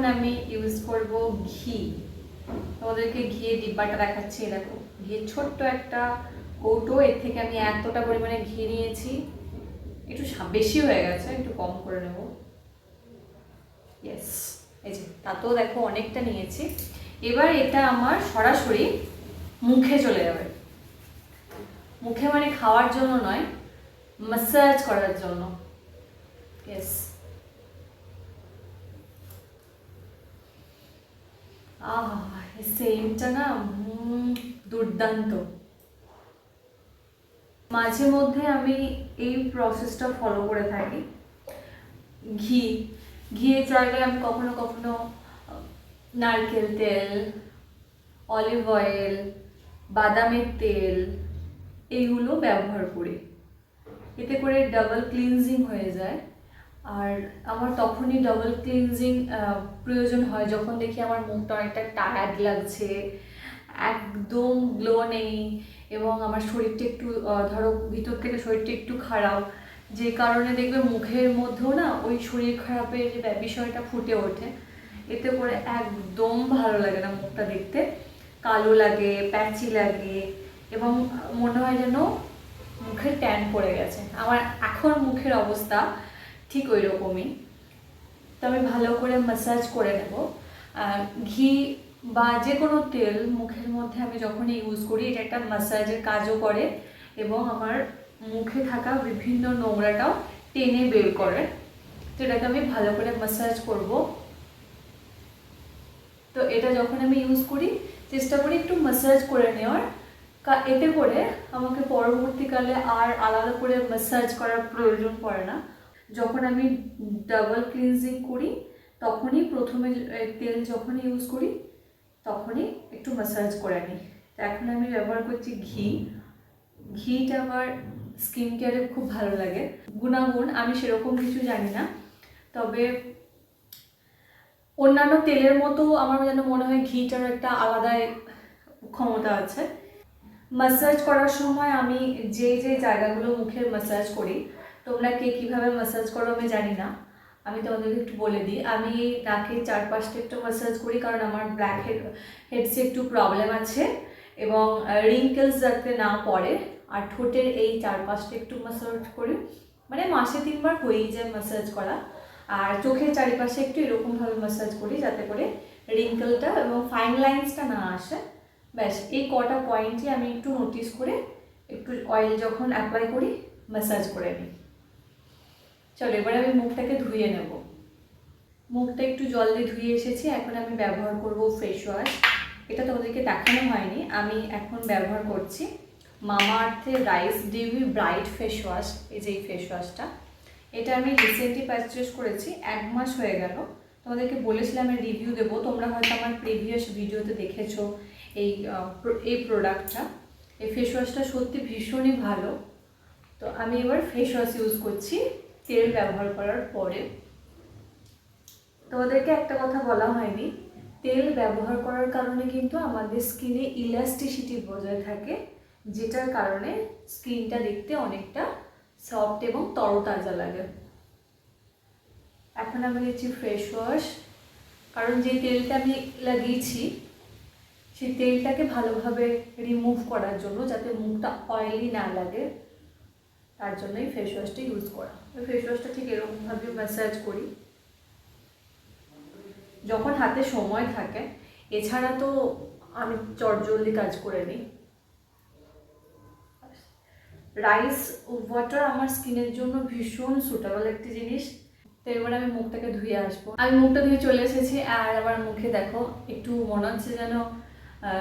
এখন আমি ইউজ করব ঘি। তোমাদেরকে ঘিয়ের ডিব্বাটা দেখাচ্ছি দেখো। ঘিয়ের ছোট্ট একটা কৌটো, এর থেকে আমি এতটা পরিমাণে ঘি নিয়েছি। একটু বেশি হয়ে গেছে, একটু কম করে নেব। ইয়েস এই যে, তাতেও দেখো অনেকটা নিয়েছি। এবার এটা আমার সরাসরি মুখে চলে যাবে। মুখে মানে খাওয়ার জন্য নয় মাসাজ করার জন্য। ইয়েস আহ সেন্টটা না দুর্দান্ত মাঝে মধ্যে আমি এই প্রসেসটা ফলো করে থাকি ঘি ঘিয়ের জায়গায় আমি কখনো কখনো নারকেল তেল অলিভ অয়েল বাদামের তেল এইগুলো ব্যবহার করি এতে করে ডাবল ক্লিনজিং হয়ে যায়। আর আমার তখনই ডাবল ক্লিনজিং প্রয়োজন হয় যখন দেখি আমার মুখটা অনেকটা টায়ার্ড লাগছে, একদম গ্লো নেই এবং আমার শরীরটা একটু ধরো ভিতর থেকে শরীরটা একটু খারাপ, যে কারণে দেখবে মুখের মধ্যেও না ওই শরীর খারাপের যে বিষয়টা ফুটে ওঠে। এতে করে একদম ভালো লাগে না মুখটা দেখতে। কালো লাগে প্যাচি লাগে এবং মনে হয় যেন মুখে ট্যান পড়ে গেছে। আমার এখন মুখের অবস্থা ঠিক ওই রকমই তো আমি ভালো করে মাসাজ করে নেব। ঘি বা যে কোনো তেল মুখের মধ্যে আমি যখনই ইউজ করি, এটা একটা মাসাজের কাজও করে এবং আমার মুখে থাকা বিভিন্ন নোংরাটাও টেনে বের করে। তো এটাকে আমি ভালো করে মাসাজ করব। তো এটা যখন আমি ইউজ করি, চেষ্টা করি একটু মাসাজ করে নেওয়ার। এতে করে আমাকে পরবর্তীকালে আর আলাদা করে মাসাজ করার প্রয়োজন পড়ে না। যখন আমি ডাবল ক্লিনজিং করি, তখনই প্রথমে তেল যখন ইউজ করি, তখনই একটু মাসাজ করে নিই। তো এখন আমি ব্যবহার করছি ঘি। ঘিটা আমার স্কিন কেয়ারে খুব ভালো লাগে। গুণাগুণ, আমি সেরকম কিছু জানি না। তবে অন্যান্য তেলের মতো আমার যেন মনে হয় ঘিটার একটা আলাদাই ক্ষমতা আছে। মাসাজ করার সময় আমি যে যে জায়গাগুলো মুখের মাসাজ করি তোমরা কে কীভাবে মাসাজ করো আমি জানি না। আমি তোমাদেরকে একটু বলে দিই। আমি নাকের চারপাশটা একটু মাসাজ করি কারণ আমার ব্ল্যাক হেড হেডসে একটু প্রবলেম আছে এবং রিঙ্কেলস যাতে না পড়ে আর ঠোঁটের এই চারপাশটা একটু মাসাজ করি। মানে মাসে তিনবার হয়েই যায় মাসাজ করা। আর চোখের চারিপাশে একটু এরকমভাবে মাসাজ করি যাতে করে রিঙ্কেলটা এবং ফাইন লাইন্সটা না আসে। ব্যাস, এই কটা পয়েন্টই আমি একটু নোটিস করে একটু অয়েল যখন অ্যাপ্লাই করি ম্যাসাজ করে নিই। চলো, এবার আমি মুখটাকে ধুয়ে নেব। মুখটা একটু জল দিয়ে ধুয়ে এসেছি, এখন আমি ব্যবহার করব ফেস ওয়াশ এটা তোমাদেরকে দেখানো হয়নি, আমি এখন ব্যবহার করছি মামা আর্থের রাইস ডিভি ব্রাইট ফেস ওয়াশ এই যে এই ফেস ওয়াশটা এটা আমি রিসেন্টলি পারচেস করেছি, এক মাস হয়ে গেল। তোমাদেরকে বলেছিলাম আমি রিভিউ দেবো, তোমরা হয়তো আমার প্রিভিয়াস ভিডিওতে দেখেছ এই এই প্রোডাক্টটা এই ফেস ওয়াশটা সত্যি ভীষণই ভালো। তো আমি এবার ফেস ওয়াশ ইউজ করছি। তেল ব্যবহার করার পরে তোমাদেরকে একটা কথা বলা হয়নি। তেল ব্যবহার করার কারণে কিন্তু আমাদের স্কিনে ইলাস্টিসিটি বজায় থাকে, যেটার কারণে স্কিনটা দেখতে অনেকটা সফট এবং তরতাজা লাগে। এখন আমি দিচ্ছি ফ্রেশ ওয়াশ কারণ যে তেলটা আমি লাগিয়েছি, সেই তেলটাকে ভালোভাবে রিমুভ করার জন্য যাতে মুখটা অয়েলি না লাগে। তার জন্যই ফেস ওয়াশটা ইউজ করা। ফেস ওয়াশটা ঠিক এরকমভাবে ম্যাসাজ করি। যখন হাতে সময় থাকে, এছাড়া তো আমি চটজলদি কাজ করে নিই। রাইস ওয়াটার আমার স্কিনের জন্য ভীষণ সুটেবল একটি জিনিস। তো এবার আমি মুখটাকে ধুয়ে আসব। আমি মুখটা ধুয়ে চলে এসেছি, আর আমার মুখে দেখো, একটু মনে হচ্ছে যেন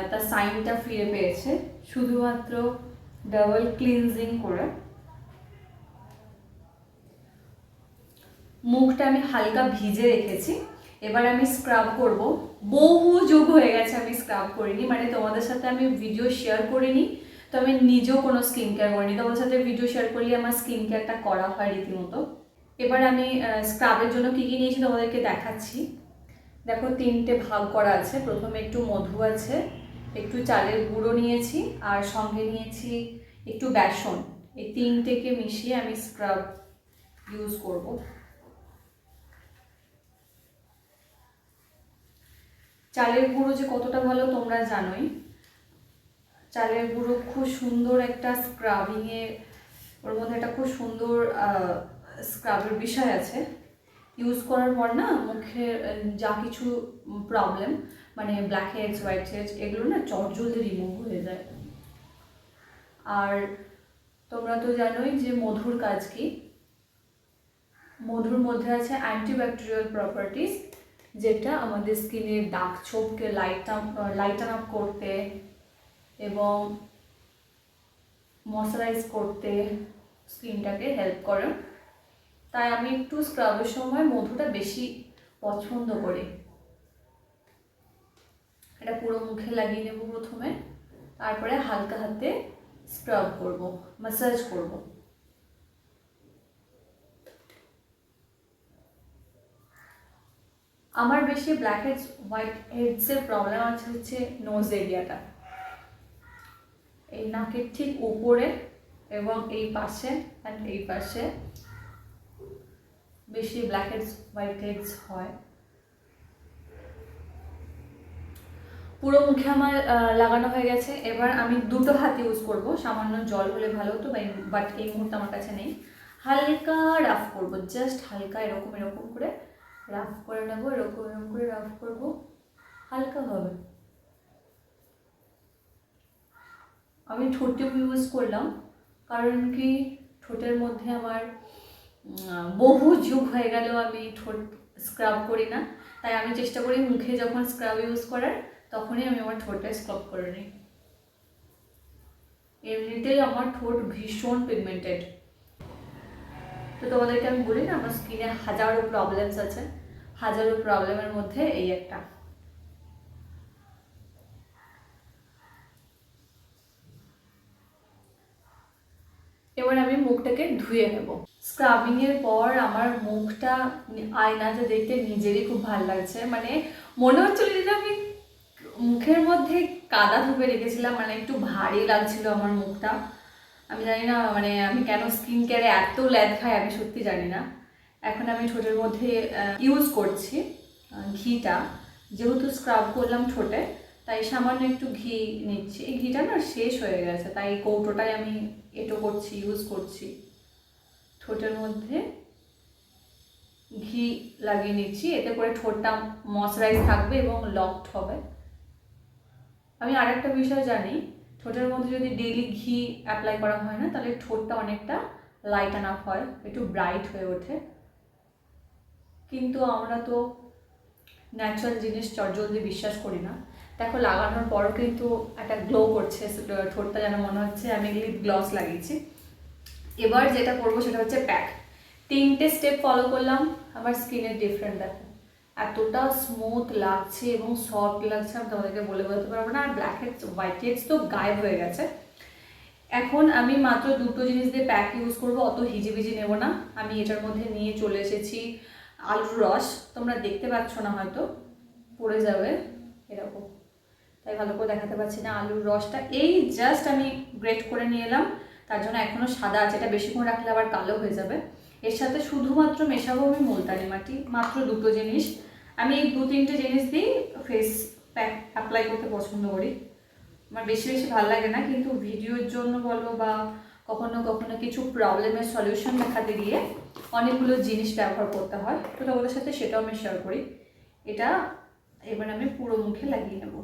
তার সাইনটা ফিরে পেয়েছে। শুধুমাত্র ডাবল ক্লিনজিং করে। মুখটা আমি হালকা ভিজে রেখেছি। এবার আমি স্ক্রাব করব। বহু যুগ হয়ে গেছে আমি স্ক্রাব করিনি মানে তোমাদের সাথে আমি ভিডিও শেয়ার করিনি। তো আমি নিজেও কোনো স্কিন কেয়ার করিনি। তোমাদের সাথে ভিডিও শেয়ার করলে আমার স্কিন কেয়ারটা করা হয় রীতিমতো। এবার আমি স্ক্রাবের জন্য কী কী নিয়েছি তোমাদেরকে দেখাচ্ছি। দেখো তিনটে ভাগ করা আছে। প্রথমে একটু মধু আছে, একটু চালের গুঁড়ো নিয়েছি, আর সঙ্গে নিয়েছি একটু বেসন। এই তিনটেকে মিশিয়ে আমি স্ক্রাব ইউজ করব। চালের গুঁড়ো যে কতটা ভালো তোমরা জানোই। চালের গুঁড়ো খুব সুন্দর একটা স্ক্রাবিংয়ে ওর মধ্যে একটা খুব সুন্দর স্ক্রাবের বিষয় আছে। ইউজ করার পর না মুখের যা কিছু প্রবলেম মানে ব্ল্যাক হেডস হোয়াইট হেডস এগুলো না চটজলদি রিমুভ হয়ে যায়। আর তোমরা তো জানোই যে মধুর কাজ কি? মধুর মধ্যে আছে অ্যান্টিব্যাকটেরিয়াল প্রপার্টিস যেটা আমাদের স্কিনের দাগ ছোপকে লাইট আপ লাইটান আপ করতে এবং ময়শ্চারাইজ করতে স্কিনটাকে হেল্প করে। তাই আমি একটু স্ক্রাবের সময় মধুটা বেশি পছন্দ করি। এটা পুরো মুখে লাগিয়ে নেব প্রথমে, তারপরে হালকা হাতে স্ক্রাব করব ম্যাসাজ করব। আমার বেশি ব্ল্যাক হেডস হোয়াইট হেডসের প্রবলেম আছে হচ্ছে নোজ এরিয়াটা এই নাকের ঠিক উপরে এবং এই পাশে অ্যান্ড এই পাশে বেশি ব্ল্যাক হেডস হোয়াইট হেডস হয়। পুরো মুখে আমার লাগানো হয়ে গেছে। এবার আমি দুটো হাত ইউজ করব। সামান্য জল হলে ভালো হতো বাট এই মুহূর্তে আমার কাছে নেই। হালকা রাফ করব জাস্ট হালকা এরকম এরকম করে। রাফ করে নেব, এরকম এরকম করে রাফ করব হালকাভাবে আমি ঠোঁট টিপ ইউজ করলাম, কারণ কি ঠোঁটের মধ্যে আমার বহু যুগ হয়ে গেল আমি ঠোঁট স্ক্রাব করি না। তাই আমি চেষ্টা করি মুখে যখন স্ক্রাব ইউজ করার, তখনই আমি আমার ঠোঁটটা স্ক্রাব করে নিই। এমনিতেই আমার ঠোঁট ভীষণ পিগমেন্টেড তো তোমাদেরকে আমি বলি না, আমার স্কিনে হাজারো প্রবলেমস আছে। হাজারো প্রবলেমের মধ্যে এই একটা। এবার আমি মুখটাকে ধুয়ে নেব। স্ক্রাবিং এর পর আমার মুখটা আয়নাতে দেখতে নিজেরই খুব ভালো লাগছে। মানে মনে হচ্ছিল যে আমি মুখের মধ্যে কাদা ধুপে রেখেছিলাম মানে একটু ভারী লাগছিল আমার মুখটা। আমি জানি না মানে আমি কেন স্কিন কেয়ারে এত ল্যাদ খাই আমি সত্যি জানি না। এখন আমি ঠোঁটের মধ্যে ইউজ করছি ঘিটা। যেহেতু স্ক্রাব করলাম ঠোঁটে, তাই সামান্য একটু ঘি নিচ্ছি। এই ঘিটা না শেষ হয়ে গেছে, তাই কৌটোটাই আমি এটো করছি ইউজ করছি। ঠোঁটের মধ্যে ঘি লাগিয়ে নিচ্ছি, এতে করে ঠোঁটটা ময়শ্চারাইজ থাকবে এবং লকড হবে। আমি আরেকটা বিষয় জানি, ঠোঁটের মধ্যে যদি ডেইলি ঘি অ্যাপ্লাই করা হয় না, তাহলে ঠোঁটটা অনেকটা লাইটান আপ হয়, একটু ব্রাইট হয়ে ওঠে। কিন্তু আমরা তো ন্যাচারাল জিনিস চটজলদি বিশ্বাস করি না। দেখো, লাগানোর পরও কিন্তু একটা গ্লো করছে, ঠোঁটটা যেন মনে হচ্ছে আমি লিপ গ্লস লাগিয়েছি। এবার যেটা করব সেটা হচ্ছে প্যাক তিনটে স্টেপ ফলো করলাম, আমার স্কিনের ডিফারেন্ট দেখো। এতটা স্মুথ লাগছে এবং সফট লাগছে, আমি তোমাদেরকে বলে বলতে পারব না, আর ব্ল্যাক হেডস হোয়াইট হেডস তো গায়েব হয়ে গেছে। এখন আমি মাত্র দুটো জিনিস দিয়ে প্যাক ইউজ করব, অত হিজিবিজি নেব না। আমি এটার মধ্যে নিয়ে চলে এসেছি আলুর রস, তোমরা দেখতে পাচ্ছ না হয়তো, পড়ে যাবে এরকম। তাই ভালো করে দেখাতে পারছি না আলুর রসটা। এই জাস্ট আমি গ্রেট করে নিয়ে এলাম, তার জন্য এখনও সাদা আছে, এটা বেশিক্ষণ রাখলে আবার কালো হয়ে যাবে। এর সাথে শুধুমাত্র মেশাবো আমি মুলতানি মাটি, মাত্র দুটো জিনিস। আমি এই দু তিনটে জিনিস দিয়েই ফেস প্যাক অ্যাপ্লাই করতে পছন্দ করি। আমার বেশি বেশি ভালো লাগে না, কিন্তু ভিডিওর জন্য বলো বা কখনো কখনো কিছু প্রবলেমের সলিউশন দেখাতে গিয়ে অনেকগুলো জিনিস ব্যবহার করতে হয়। তো তোমাদের সাথে সেটাও আমি শেয়ার করি। এটা এবার আমি পুরো মুখে লাগিয়ে নেব।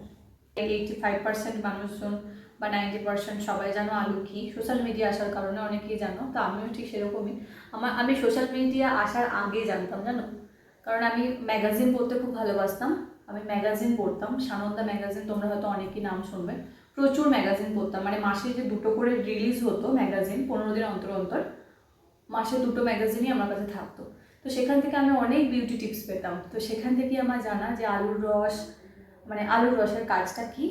এইটি ফাইভ পার্সেন্ট মানুষজন বা নাইনটি পার্সেন্ট সবাই জানো আলু কি? সোশ্যাল মিডিয়া আসার কারণে অনেকেই জানো, তো আমিও ঠিক সেরকমই। আমার, আমি সোশ্যাল মিডিয়া আসার আগে জানতাম, জানো? কারণ আমি ম্যাগাজিন পড়তে খুব ভালোবাসতাম। আমি ম্যাগাজিন পড়তাম। সানন্দা ম্যাগাজিন তোমরা হয়তো অনেকেই নাম শুনবে। প্রচুর ম্যাগাজিন পড়তাম। মানে মাসে যে দুটো করে রিলিজ হতো ম্যাগাজিন পনেরো দিন অন্তর অন্তর, মাসে দুটো ম্যাগাজিনই আমার কাছে থাকতো। তো সেখান থেকে আমি অনেক বিউটি টিপস পেতাম। তো সেখান থেকে আমার জানা যে আলুর রস মানে আলুর রসের কাজটা কি?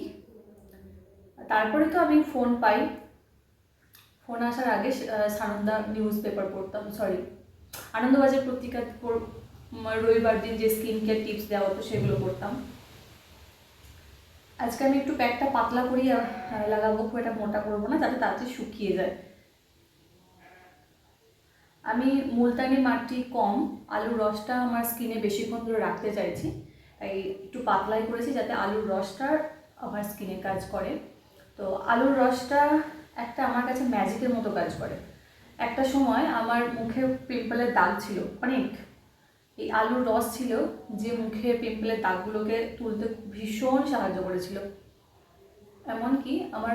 তারপরে তো আমি ফোন পাই। ফোন আসার আগে সানন্দা নিউজ পেপার পড়তাম সরি আনন্দবাজার পত্রিকা রবিবার দিন যে স্কিন কেয়ার টিপস দেওয়া হতো সেগুলো পড়তাম। আজকে আমি একটু প্যাকটা পাতলা করেই লাগাবো, খুব এটা মোটা করব না, যাতে তাড়াতাড়ি শুকিয়ে যায়। আমি মুলতানি মাটি কম আলুর রসটা আমার স্কিনে বেশিক্ষণ ধরে রাখতে চাইছি। তাই একটু পাতলাই করেছি যাতে আলুর রসটা আমার স্কিনে কাজ করে। তো আলুর রসটা একটা আমার কাছে ম্যাজিকের মতো কাজ করে। একটা সময় আমার মুখে পিম্পলের দাগ ছিল, অনেক। এই আলুর রস ছিল যে মুখে পিম্পলের দাগগুলোকে তুলতে ভীষণ সাহায্য করেছিল। এমনকি আমার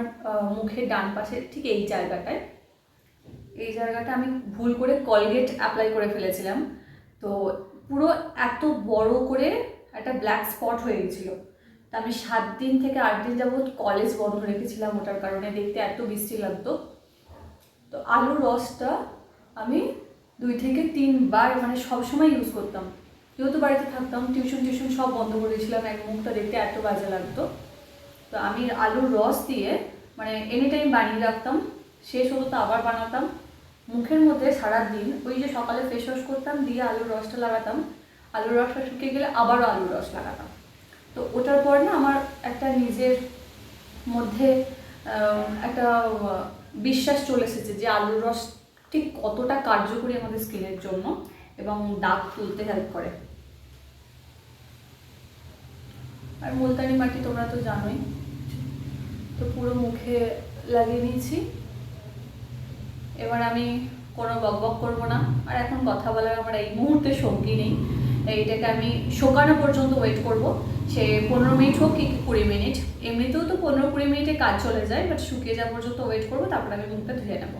মুখের ডান পাশে ঠিক এই জায়গাটায়। এই জায়গাটা আমি ভুল করে কলগেট অ্যাপ্লাই করে ফেলেছিলাম। তো পুরো এত বড় করে একটা ব্ল্যাক স্পট হয়ে গেছিল। তা আমি সাত দিন থেকে আট দিন যাবত কলেজ বন্ধ রেখেছিলাম ওটার কারণে দেখতে এত বৃষ্টি লাগতো তো আলুর রসটা আমি দুই থেকে তিনবার মানে সবসময় ইউজ করতাম। যেহেতু বাড়িতে থাকতাম টিউশন টিউশন সব বন্ধ করে দিয়েছিলাম, এক মুখটা দেখতে এত বাজে লাগতো। তো আমি আলুর রস দিয়ে মানে এনি টাইম বানিয়ে রাখতাম, শেষ হতো তো আবার বানাতাম। মুখের মধ্যে সারা দিন ওই যে সকালে ফেস ওয়াশ করতাম, দিয়ে আলুর রসটা লাগাতাম। আলুর রসটা শুকিয়ে গেলে আবারও আলুর রস লাগাতাম। তো ওটার পর না আমার একটা নিজের মধ্যে একটা বিশ্বাস চলে এসেছে যে আলুর রস ঠিক কতটা কার্যকরী আমাদের স্কিনের জন্য এবং দাগ তুলতে হেল্প করে। আর মুলতানি মাটি তোমরা তো জানোই, তো পুরো মুখে লাগিয়ে নিয়েছি। এবার আমি কোনো বকবক করব না, আর এখন কথা বলার আমার এই মুহূর্তে সঙ্গী নেই। এইটাকে আমি শোকানো পর্যন্ত ওয়েট করব, সে পনেরো মিনিট হোক কি কুড়ি মিনিট। এমনিতেও তো পনেরো কুড়ি মিনিটে কাজ চলে যায় বাট শুকিয়ে যাওয়া পর্যন্ত ওয়েট করব, তারপর আমি মুখটা ধুয়ে নেব।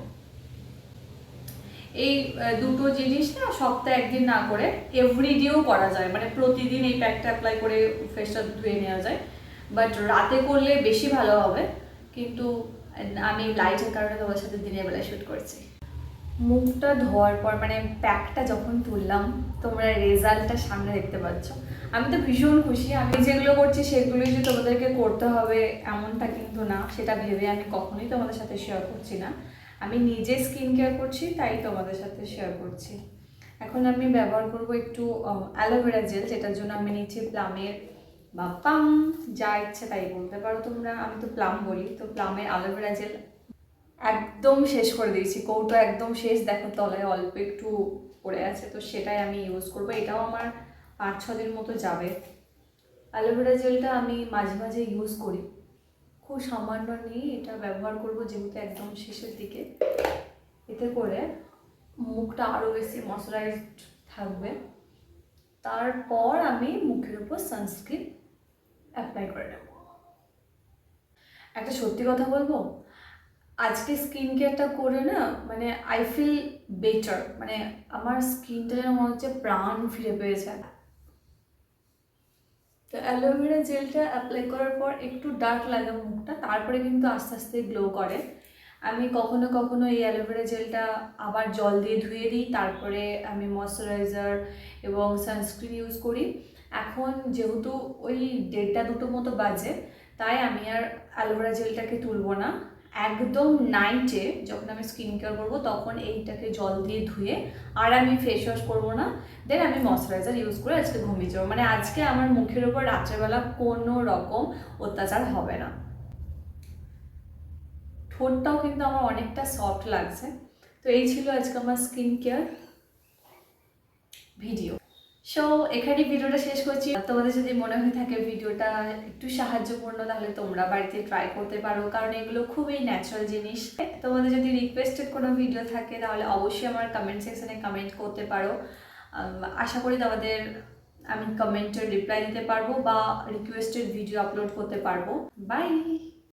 এই দুটো জিনিস না সপ্তাহে একদিন না করে এভরিডেও করা যায়। মানে প্রতিদিন এই প্যাকটা অ্যাপ্লাই করে ফেসটা ধুয়ে নেওয়া যায়। বাট রাতে করলে বেশি ভালো হবে। কিন্তু, আমি লাইটের কারণে তোমার সাথে দিনের বেলায় শ্যুট করছি। মুখটা ধোয়ার পর মানে প্যাকটা যখন তুললাম, তোমরা রেজাল্টটা সামনে দেখতে পাচ্ছ। আমি তো ভীষণ খুশি। আমি যেগুলো করছি, সেগুলোই যে তোমাদেরকে করতে হবে এমনটা কিন্তু না। সেটা ভেবে আমি কখনোই তোমাদের সাথে শেয়ার করছি না। আমি নিজে স্কিন কেয়ার করছি, তাই তোমাদের সাথে শেয়ার করছি। এখন আমি ব্যবহার করব একটু অ্যালোভেরা জেল যেটার জন্য আমি নিচ্ছি প্লামের বা পাম যা ইচ্ছে তাই বলতে পারো তোমরা। আমি তো প্লাম বলি, তো প্লামের অ্যালোভেরা জেল একদম শেষ করে দিয়েছি। কৌটো একদম শেষ, দেখো তলায় অল্প একটু পড়ে আছে, তো সেটাই আমি ইউজ করব। এটাও আমার পাঁচ ছ দিন মতো যাবে। অ্যালোভেরা জেলটা আমি মাঝে মাঝে ইউজ করি। খুব সামান্য নিয়ে এটা ব্যবহার করব যেহেতু একদম শেষের দিকে। এতে করে মুখটা আরও বেশি ময়শ্চারাইজড থাকবে। তারপর আমি মুখের উপর সানস্ক্রিন অ্যাপ্লাই করে নেব। একটা সত্যি কথা বলব, আজকে স্কিন কেয়ারটা করে না মানে আই ফিল বেটার মানে আমার স্কিনটা যেন মনে হচ্ছে প্রাণ ফিরে পেয়েছে। তো অ্যালোভেরা জেলটা অ্যাপ্লাই করার পর একটু ডার্ক লাগে মুখটা, তারপরে কিন্তু আস্তে আস্তে গ্লো করে। আমি কখনো কখনো এই অ্যালোভেরা জেলটা আবার জল দিয়ে ধুয়ে দিই, তারপরে আমি ময়শ্চারাইজার এবং সানস্ক্রিন ইউজ করি। এখন যেহেতু ওই দেড়টা দুটো মতো বাজে, তাই আমি আর অ্যালোভেরা জেলটাকে তুলব না। একদম নাইটে যখন আমি স্কিন কেয়ার করব, তখন এইটাকে জল দিয়ে ধুয়ে আর আমি ফেস ওয়াশ করব না। দেন আমি ময়শ্চারাইজার ইউজ করে আজকে ঘুমিয়ে যাব। মানে আজকে আমার মুখের ওপর রাত্রেবেলা কোনো রকম অত্যাচার হবে না। ঠোঁটটাও কিন্তু আমার অনেকটা সফট লাগছে। তো এই ছিল আজকে আমার স্কিন কেয়ার ভিডিও সো এখানে ভিডিওটা শেষ করছি। তোমাদের যদি মনে হয়ে থাকে ভিডিওটা একটু সাহায্যপূর্ণ, তাহলে তোমরা বাড়িতে ট্রাই করতে পারো, কারণ এগুলো খুবই ন্যাচারাল জিনিস। তোমাদের যদি রিকোয়েস্টেড কোনো ভিডিও থাকে, তাহলে অবশ্যই আমার কমেন্ট সেকশনে কমেন্ট করতে পারো। আশা করি তোমাদের আমি কমেন্টের রিপ্লাই দিতে পারব বা রিকোয়েস্টেড ভিডিও আপলোড করতে পারব। বাই